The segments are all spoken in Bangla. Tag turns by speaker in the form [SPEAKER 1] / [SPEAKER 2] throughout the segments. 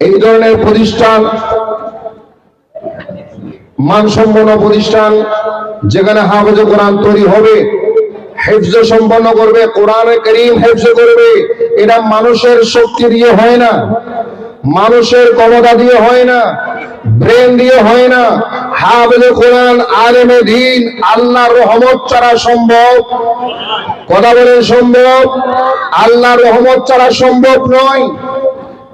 [SPEAKER 1] এই ধরনের প্রতিষ্ঠান, মানসম্পন্ন প্রতিষ্ঠান, যেখানে হাফেজ কোরআন তৈরি হবে, হেফজ সম্পন্ন করবে, কোরআন করিম হেফজ করবে, এটা মানুষের শক্তি দিয়ে হয় না, মানুষের ক্ষমতা দিয়ে হয় না, ব্রেন দিয়ে হয় না। হাফেজ কোরআন আলেমে দিন, আল্লাহর রহমত ছাড়া সম্ভব। কথা বলেন, সম্ভব? আল্লাহর রহমত ছাড়া সম্ভব নয়।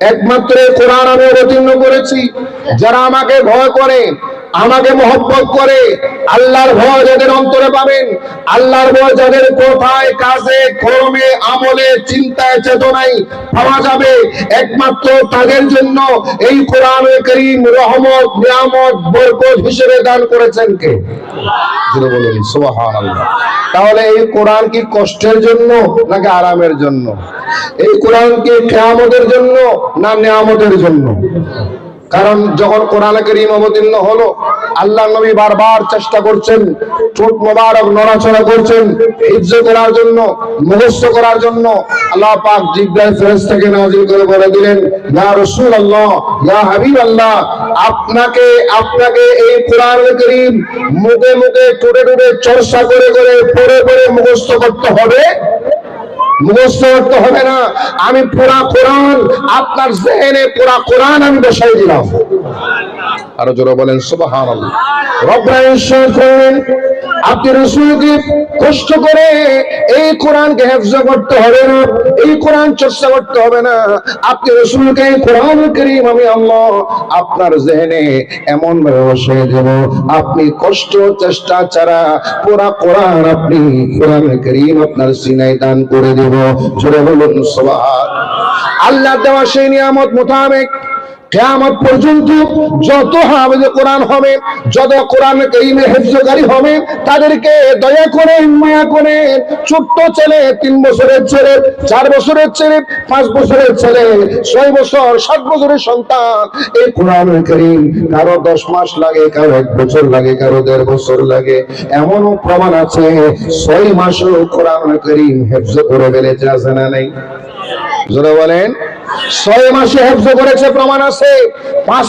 [SPEAKER 1] একমাত্র কোরআন আমি অবতীর্ণ করেছি। যারা আমাকে ভয় করে, আমাকে মহব্বত করে, আল্লাহর ভয় যাদের অন্তরে পাবেন, আল্লাহর ভয় যাদের কোথায়, কাজে, কর্মে, আমলে, চিন্তায়, চেতনায় পাওয়া যাবে, একমাত্র তাদের জন্য এই কোরআন করিম রহমত, নিয়ামত, বরকত হিসেবে দান করেছেন কে? তাহলে এই কোরআন কি কষ্টের জন্য নাকি আরামের জন্য? এই কোরআন কি খেয়ামতের জন্য না নিয়ামতের জন্য? কারণ যখন কোরআন করিম অবতীর্ণ হলো, আল্লাহ নবী বারবার চেষ্টা করছেন, ঠোঁট মোবারক নড়াচড়া করছেন, হিজ্জ করার জন্য, মুখস্থ করার জন্য। আল্লাহ পাক জিব্রাইল ফেরেশতাকে নাযিল করে বলে দিলেন, ইয়া রাসূলুল্লাহ, ইয়া হাবিবাল্লাহ, আপনাকে আপনাকে এই কোরআন করিম মুখে মুখে টুটে টুটে চর্চা করে করে, পড়ে পড়ে মুখস্থ করতে হবে। মুখস্থ করতে হবে না। আমি পুরা কোরআন আপনার জেহেনে পুরা কোরআন আমি বসাই দিলাম। আরও জোরে বলেন সুবাহ রব্রাহ করেন আপনি রসুলকে কষ্ট করে এই কোরআনকে হেফজ করতে হবে না, এই কোরআন চর্চা করতে হবে না। আপনি রসুলকে কোরআন করিম আমি আল্লাহ আপনার জেহেনে এমন ভাবে বসিয়ে দেব। আপনি কষ্ট, চেষ্টা ছাড়া পুরা কোরআন আপনি কোরআন করিম আপনার সিনাই দান করে দেব। জোরে বলুন সুবহান। আল্লাহ দেওয়া সেই নিয়ামত মোতাবেক কেয়ামত পর্যন্ত যত হাফেজ কোরআন হবে, যত কোরআন করিমের হেফজকারী হবে, তাদেরকে দয়া করে মায়া করে, ছোট্ট ছেলে, তিন বছরের ছেলে, চার বছরের ছেলে, পাঁচ বছরের ছেলে, ছয় বছর, সাত বছরের সন্তান, এই কোরআন করিম কারও দশ মাস লাগে, কারও এক বছর লাগে, কারও দেড় বছর লাগে। এমনও প্রমাণ আছে, ছয় মাসও কোরআন করিম হেফজ করে ফেলেছে, আছে না নেই? বলেন। ছয় মাসে করেছে প্রমাণ আছে, পাঁচ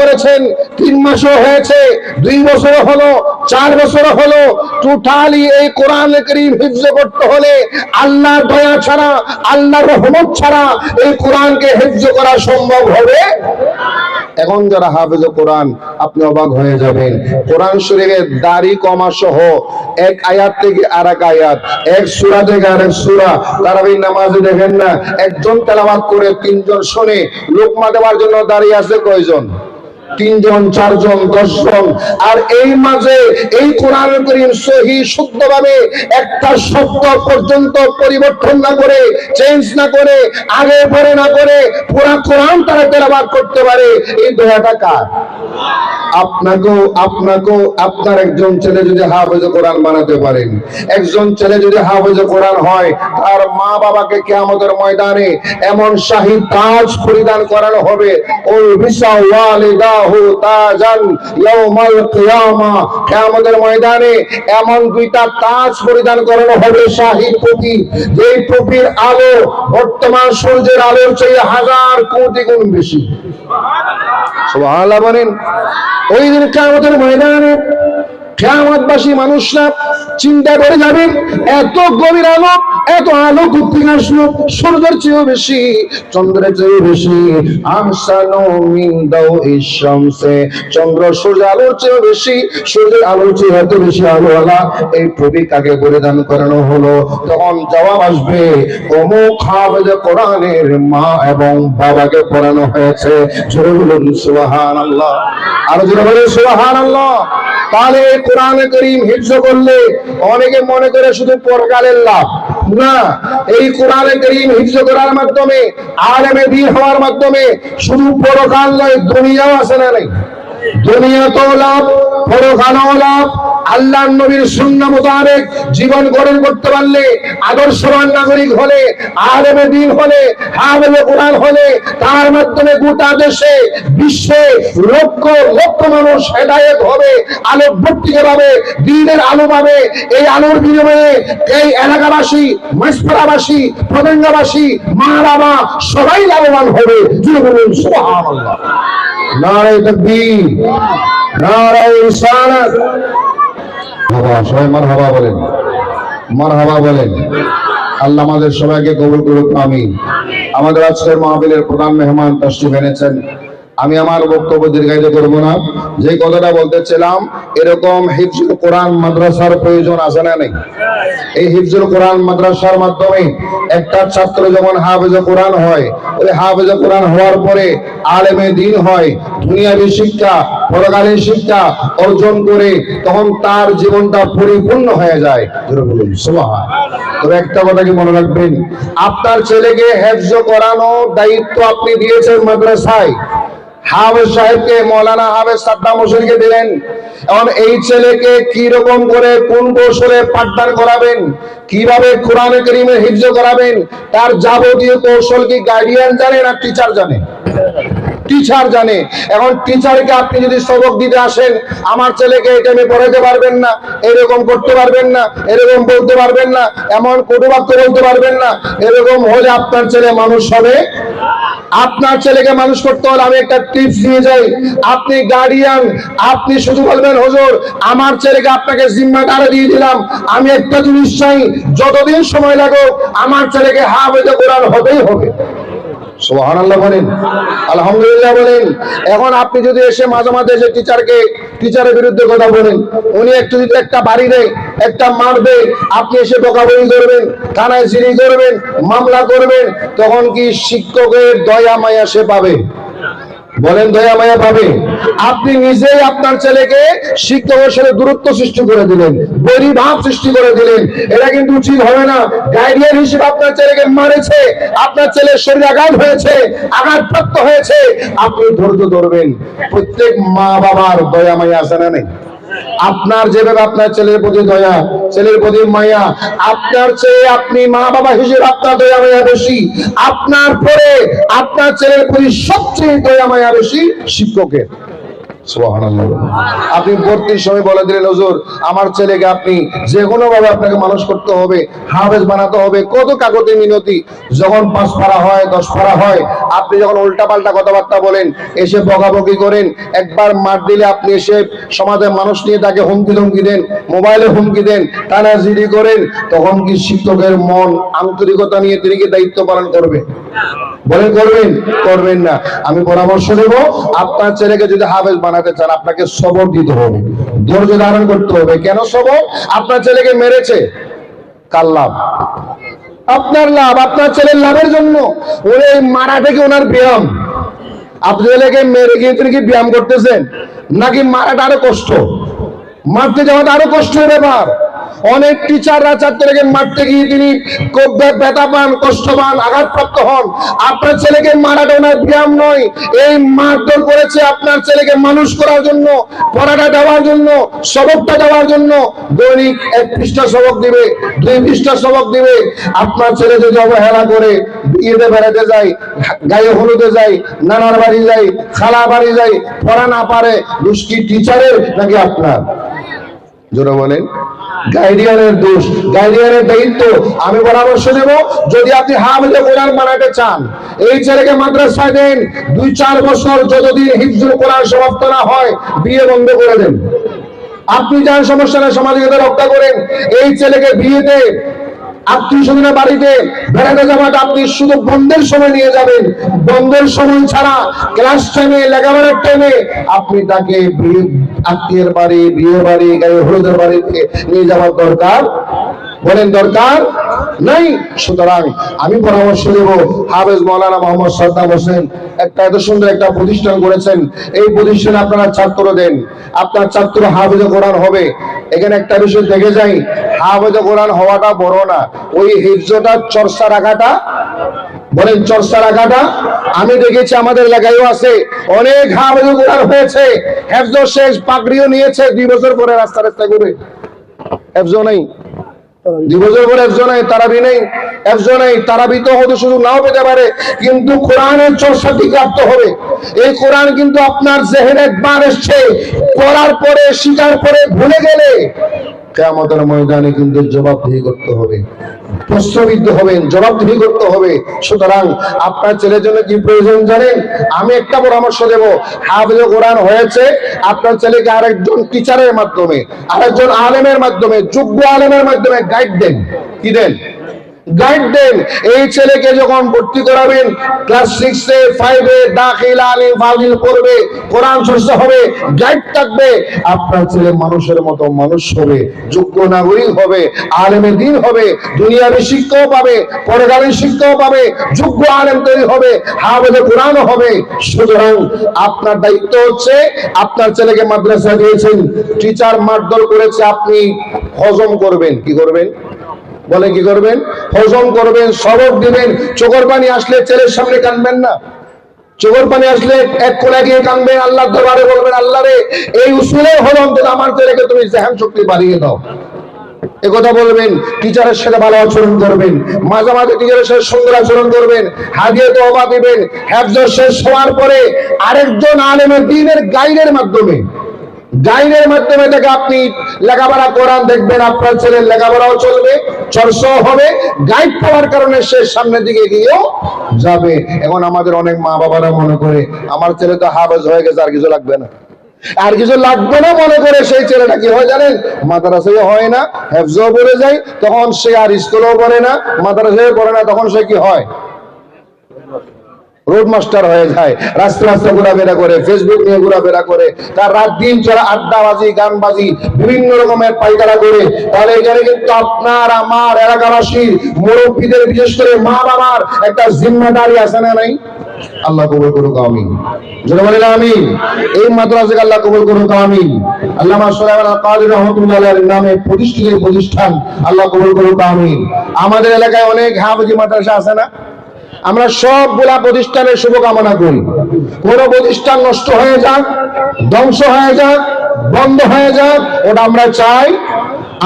[SPEAKER 1] করেছেন, তিন মাসও হয়েছে, দুই বছর হলো, চার বছর হলো। টোটালি এই কোরআন করিম হিফজ করতে হলে আল্লাহ দয়া ছাড়া আল্লাহ রহমত ছাড়া এই কোরআনকে হিফজ করা সম্ভব হবে? এখন যারা হাফেজ কোরআন, আপনি অবাক হয়ে যাবেন। কোরআন শরীফের দাড়ি, কমা সহ এক আয়াত থেকে আর এক আয়াত, এক সুরা থেকে আর আরেক তারা ওই নামাজে দেখেন না, একজন তেলাবাদ করে তিনজন শুনে লোকমা দেওয়ার জন্য দাঁড়িয়ে আছে কয়জন? তিনজন, চারজন, দশজন। আর এই মাঝে এই কোরআন করিম সহি শুদ্ধভাবে একটা শব্দ পর্যন্ত পরিবর্তন না করে চেঞ্জ না করে, আগে পরে না করে পুরা কোরআন তারা তেলাবাদ করতে পারে, এই দয়াটা কার? আপনাকেও আপনার একজন ছেলে যদি হাফেজ কোরআন বানাতে পারেন, একজন ছেলে যদি হাফেজ কোরআন হয়, তার মা বাবাকে কিয়ামতের ময়দানে এমন শাহী তাজ পরিধান করানো হবে, ওই বিসা ময়দানে এমন দুইটা তাজ পরিধান করানো হবে শাহী টুপি যেই টুপির আলো বর্তমান সূর্যের আলোর চেয়ে হাজার কোটি গুণ বেশি। ওই দিন ময়দানে কেয়ামতবাসী মানুষরা চিন্তা করে যাবেন এত গভীর আলো এত আলো কোথেকে আসলো, সূর্যের চেয়েও বেশি, চন্দ্রের চেয়েও বেশি আমসানো মিন দাও ইশামসে চন্দ্র সূর্য আলোর চেয়েও বেশি, সূর্যের আলোর চেয়ে এত বেশি আলোওয়ালা, এই টুপি কাকে পরিধান করানো হলো? তখন জবাব আসবে, অমুক হাফেজ কোরআনের মা এবং বাবাকে পড়ানো হয়েছে। জোরে বলুন, সুবহানাল্লাহ। আর জোরে বলুন, সুবহানাল্লাহ। তাহলে কোরআন করিম হিফজ করলে অনেকে মনে করে শুধু পরকালের লাভ। না, এই কোরআন করিম হিফজ করার মাধ্যমে, আলেমে দিন হওয়ার মাধ্যমে শুধু পরকাল নয়, দুনিয়াও আসে না নাই? দুনিয়া তো লাভ, পরকালও লাভ আল্লাহ নবীর শূন্য মোতাবেক জীবন গঠন করতে পারলে আদর্শবান নাগরিক হলে, আলেমে দিন হলে হাফেজে কোরআন হলে, তার মাধ্যমে গোটা দেশে বিশ্বে লক্ষ লক্ষ মানুষ হেদায়েত হবে আলো ভর্তিকে পাবে দিনের আলো পাবে। এই আলোর বিনিময়ে এই এলাকাবাসী মাসপাড়াবাসী মা বাবা সবাই লাভবান হবে। সুবহানাল্লাহ। নারায় তকবীর, নারায় রিসালাত। সবাই মারহাবা বলেন। মারহাবা বলেন। আল্লাহ আমাদের সবাইকে কবুল করুক আমি আমাদের আজকের মহাবিলের প্রধান মেহমান তশরিফ এনেছেন। আমি আমার বক্তব্য দীর্ঘায়িত করব না। যে কথাটা বলতেছিলাম, এরকম হিফজুল কোরআন মাদ্রাসার প্রয়োজন আছে না নেই? এই হিফজুল কোরআন মাদ্রাসার মাধ্যমে একটা ছাত্র যখন হাফেজ কোরআন হয়, ওই হাফেজ কোরআন হওয়ার পরে আলেমে দিন হয়, দুনিয়াবী শিক্ষা পরকালীন শিক্ষা অর্জন করে তখন তার জীবনটা পরিপূর্ণ হয়ে যায়। তবে একটা কথা কি মনে রাখবেন? আপনার ছেলেকে হেফজ করানো দায়িত্ব আপনি দিয়েছেন মাদ্রাসায়। হাফেজ সাহেবকে, মৌলানা হাফেজ সাদ্দাম হোসেনকে দিলেন। এবং এই ছেলেকে কি রকম করে কোন কৌশলে পাঠদান করাবেন? কীভাবে কোরআনে করিমে হিফজ করাবেন? তার যাবতীয় কৌশল কি গার্ডিয়ান জানে না টিচার জানে? টিচার জানে। এখন টিচারকে আপনি যদি সবক দিতে আসেন, আমার ছেলেকে এটা আমি পড়াতে পারবেন না, এরকম করতে পারবেন না, এরকম বলতে পারবেন না, এমন কটুবাক্য বলতে পারবেন না, এরকম হলে আপনার ছেলে মানুষ হবে। আপনার ছেলেকে মানুষ করতে হলে আমি একটা টিপস দিয়ে যাই। আপনি গার্ডিয়ান আপনি শুধু বলবেন, হুজুর, আমার ছেলেকে আপনাকে জিম্মাদারে দিয়ে দিলাম। আমি একটা জিনিস চাই, যতদিন সময় লাগুক আমার ছেলেকে হা হাফেজে কোরআন হবেই হবে। এখন আপনি যদি এসে মাঝে মাঝে এসে টিচারকে টিচারের বিরুদ্ধে কথা বলেন, উনি একটু যদি একটা বাড়ি একটা আপনি এসে থানায় জিডি করবেন মামলা করবেন, তখন কি শিক্ষকের দয়া মায়া সে পাবে? বলেন দয়া মায়া পাবে আপনি নিজেই আপনার ছেলেকে শিক্ষকের সাথে দূরত্ব সৃষ্টি করে দিলেন পরিভাব সৃষ্টি করে দিলেন। এটা কিন্তু উচিত হবে না। গাইডিয়ান হিসেবে আপনার ছেলেকে মারেছে, আপনার ছেলের শরীর আঘাত হয়েছে, আঘাতপ্রাপ্ত হয়েছে। আপনি ধৈর্য ধরবেন। প্রত্যেক মা বাবার দয়া মায়া আছে না নেই? আপনার যেভাবে আপনার ছেলের প্রতি দয়া, ছেলের প্রতি মায়া, আপনার চেয়ে আপনি মা বাবা হিসেবে আপনার দয়া, মায়া বেশি আপনার পরে আপনার ছেলের প্রতি সবচেয়ে দয়া, মায়া বেশি শিক্ষকের। আপনি ভর্তির সময় বলে দিলেন, হুজুর, আমার ছেলেকে আপনি যে কোনো ভাবে আপনাকে মানুষ করতে হবে, হাফেজ বানাতে হবে, কত কাগজে মিনতি, যখন পাঁচ পারা হয়, দশ পারা হয়, আপনি যখন উল্টা পাল্টা কথাবার্তা বলেন, এসে বকাবকি করেন, একবার মার দিলে আপনি এসে সমাজের মানুষ নিয়ে তাকে হুমকি ধমকি দেন, মোবাইলে হুমকি দেন, টানা জিডি করেন, তখন কি শিক্ষকের মন আন্তরিকতা নিয়ে তিনি কি দায়িত্ব পালন করবে? বলেন, করবেন? করবেন না। আমি পরামর্শ দেব, আপনার ছেলেকে যদি হাফেজ বানাতে চান, আপনাকে সবর দিতে হবে। ধৈর্য ধারণ করতে হবে। কেন সবর? আপনার ছেলেকে মেরেছে। কার লাভ? আপনার লাভ, আপনার ছেলের লাভের জন্য। ওরে মারা থেকে ওনার ব্যায়াম? আপনি ছেলেকে মেরে গিয়ে তিনি কি ব্যায়াম করতেছেন? নাকি মারাটা আরও কষ্ট? মারতে যাওয়াটা আরও কষ্টের ব্যাপার। অনেক টিচাররা ছাত্রকে মারতে গিয়ে তিনি ব্যথা পান কষ্ট পান আঘাতপ্রাপ্ত হন। আপনার ছেলেকে মারাটা ওনার ব্যায়াম নয়, এই মারধর করেছে আপনার ছেলেকে মানুষ করার জন্য, পড়াটা দেওয়ার জন্য, সবকটা দেওয়ার জন্য। দৈনিক এক পৃষ্ঠা সবক দিবে দুই পৃষ্ঠা সবক দিবে। আপনার ছেলে যদি অবহেলা করে বিয়েতে বেড়াতে যায়, গায়ে হলুদে যায়, নানার বাড়ি যায়, খালা বাড়ি যায়, পড়া না পারে দুষ্টি টিচারের নাকি আপনার? জোরে বলেন। গাইডিয়ানের দোষ। গাইডিয়ানের দায়িত্ব। আমি পরামর্শ দেব যদি আপনি হাফেজে কোরআন বানাতে চান। এই ছেলেকে মাদ্রাসায় দেন। দুই চার বছর যতদিন হিফজুল কোরআন সমাপ্ত না হয়, বিয়ে বন্ধ করে দেন। আপনি যান সমস্যা না, সমাজকে রক্ষা করেন। এই ছেলেকে বিয়েতে আত্মীয় বাড়িতে বেড়াতে আপনি শুধু বন্ধের সময় নিয়ে যাবেন। বন্ধের সময় ছাড়া ক্লাস লেখাপড়ার আপনি তাকে আত্মীয়ের বাড়ি বাড়ি হলুদের বাড়িতে নিয়ে যাওয়ার দরকার? বলেন দরকার? নাই। সুতরাং আমি পরামর্শ দেব হাফেজ মৌলানা মোহাম্মদ সাদ্দাম হোসেন, একটা এত সুন্দর একটা প্রতিষ্ঠান করেছেন। এই প্রতিষ্ঠানে আপনারা ছাত্র দেন। আপনার ছাত্র হাফেজে কোরআন হবে। এখানে একটা বিষয় দেখে যাই। হাফেজ কোরআন হওয়াটা বড় না। ওই হিফজটা চর্চা রাখাটা, বলেন চর্চা রাখাটা, আমি দেখেছি আমাদের এলাকায়ও আছে। অনেক হাফেজ কোরআন হয়েছে। হেফজ শেষ পাগড়িও নিয়েছে। দুই বছর পরে রাস্তা রাস্তা করে হেফজ নেই। দুই বছর পরে একজন তারাবি নেই, একজন তারাবি তো হতে শুধু নাও পেতে পারে, কিন্তু কোরআনের চর্চা ঠিক রাখতে হবে। এই কোরআন কিন্তু আপনার জেহের একবার এসছে পড়ার পরে, শিকার পরে ভুলে গেলে কেমতের ময়দানে কিন্তু জবাবদিহি করতে হবে। প্রশ্নবিদ্ধ হবেন জবাবদিহি করতে হবে। সুতরাং আপনার ছেলের জন্য কি প্রয়োজন জানেন? আমি একটা পরামর্শ দেব। হাফিজ কোরআন হয়েছে, আপনার ছেলেকে আরেকজন টিচারের মাধ্যমে, আরেকজন আলেমের মাধ্যমে, যোগ্য আলেমের মাধ্যমে গাইড দেন। কি দেন? কোরআন আপনার ছেলে মানুষের মতো মানুষ হবে, যোগ্য নাগরিক হবে, আলেমে দিন হবে, দুনিয়াবি শিক্ষাও পাবে শিক্ষাও পাবে, যোগ্য আলেম তৈরি হবে, হাফেজে কোরআনও হবে। সুতরাং আপনার দায়িত্ব হচ্ছে, আপনার ছেলেকে মাদ্রাসা দিয়েছেন টিচার মারধর করেছে, আপনি হজম করবেন। কি করবেন? বলে কি করবেন? হজম করবেন, সবক দিবেন। চোখের পানি আসলে ছেলের সামনে কানবেন না। চোখের পানি আসলে এক কোনা গিয়ে কানবেন আল্লাহ দরবারে বলবেন, আল্লাহ রে, এই উসুলের হজম তো আমার ছেলেকে তুমি জেহান শক্তি বাড়িয়ে দাও। এ কথা বলবেন, টিচারের সাথে ভালো আচরণ করবেন, মাঝে মাঝে টিচারের সাথে সুন্দর আচরণ করবেন, হাদিয়ে তোবা দিবেন হ্যাফজ শেষ হওয়ার পরে আরেকজন আলেমের দিনের গাইডের মাধ্যমে গাইডের মাধ্যমে থেকে আপনি লেখাপড়া কোরআন দেখবেন আপনার ছেলের লেখাপড়াও চলবে, চর্চাও হবে, গাইড পাওয়ার কারণে সে সামনের দিকে গিয়েও যাবে। এখন আমাদের অনেক মা বাবারা মনে করে, আমার ছেলে তো হাফেজ হয়ে গেছে, আর কিছু লাগবে না। আর কিছু লাগবে না মনে করে সেই ছেলেটা কি হয় জানেন? মাদ্রাসায় হয় না, হেফজও পড়ে যায়, তখন সে আর স্কুলেও পড়ে না, মাদ্রাসায় পড়ে না, তখন সে কি হয়? রোড মাস্টার হয়ে যায় রাস্তা রাস্তা ঘোরাফেরা করে ফেসবুক নিয়ে ঘোরাফেরা করে, তার রাত দিন চলা আড্ডাবাজি, গানবাজি, বিভিন্ন রকমের পাইকারা করে, তাহলে এখানে কিন্তু আপনার, আমার এলাকাবাসীর মুরব্বীদের, বিশেষ করে মা বাবার একটা জিম্মাদারি আছে না নাই? আল্লাহ কবুল করুক, আমিন। জোরে বলেন, আমিন। এই মাদ্রাসাকে আল্লাহ কবুল করুক, আমিন। আল্লামা সুলাইমান আল কাদের রহমাতুল্লাহ নামে প্রতিষ্ঠিত প্রতিষ্ঠান, আল্লাহ কবুল করুক, আমিন। আমাদের এলাকায় অনেক হাফেজি মাদ্রাসা আছে না? আমরা সবগুলা প্রতিষ্ঠানের শুভকামনা করি কোন প্রতিষ্ঠান নষ্ট হয়ে যাক, ধ্বংস হয়ে যাক, বন্ধ হয়ে যাক, ওটা আমরা চাই।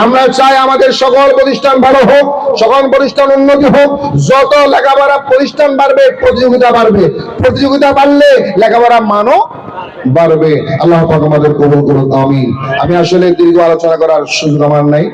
[SPEAKER 1] আমরা চাই আমাদের সকল প্রতিষ্ঠান ভালো হোক, সকল প্রতিষ্ঠান উন্নতি হোক, যত লেখাপড়া প্রতিষ্ঠান বাড়বে, প্রতিযোগিতা বাড়বে। প্রতিযোগিতা বাড়লে লেখাপড়া মানও বাড়বে। আল্লাহ আমাদের কবুল করুক, আমিন। আমি আসলে দীর্ঘ আলোচনা করার সুযোগ আমার নাই।